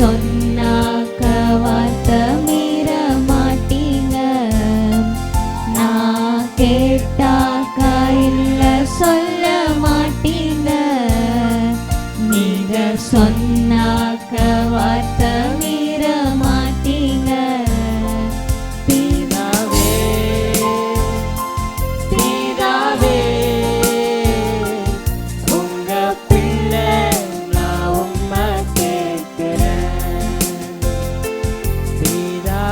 சொன்னாக்க வார்த்தை மீற மாட்டீங்க நான் கேட்டாக்கா இல்லை சொல்ல மாட்டீங்க நீங்க சொன்ன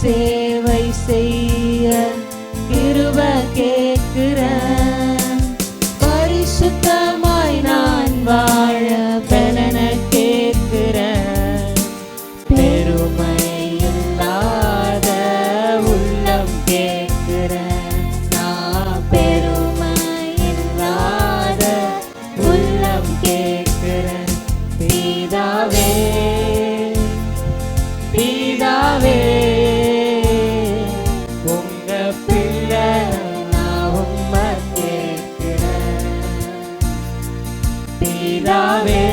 சேவை செய்ய கிருப கேட்கிற பரிசுத்தமாய் நான் வாழ பலன கேட்கிற பெருமை உள்ளம் கேட்கிற நான் பெருமை உள்ளம் கே be the.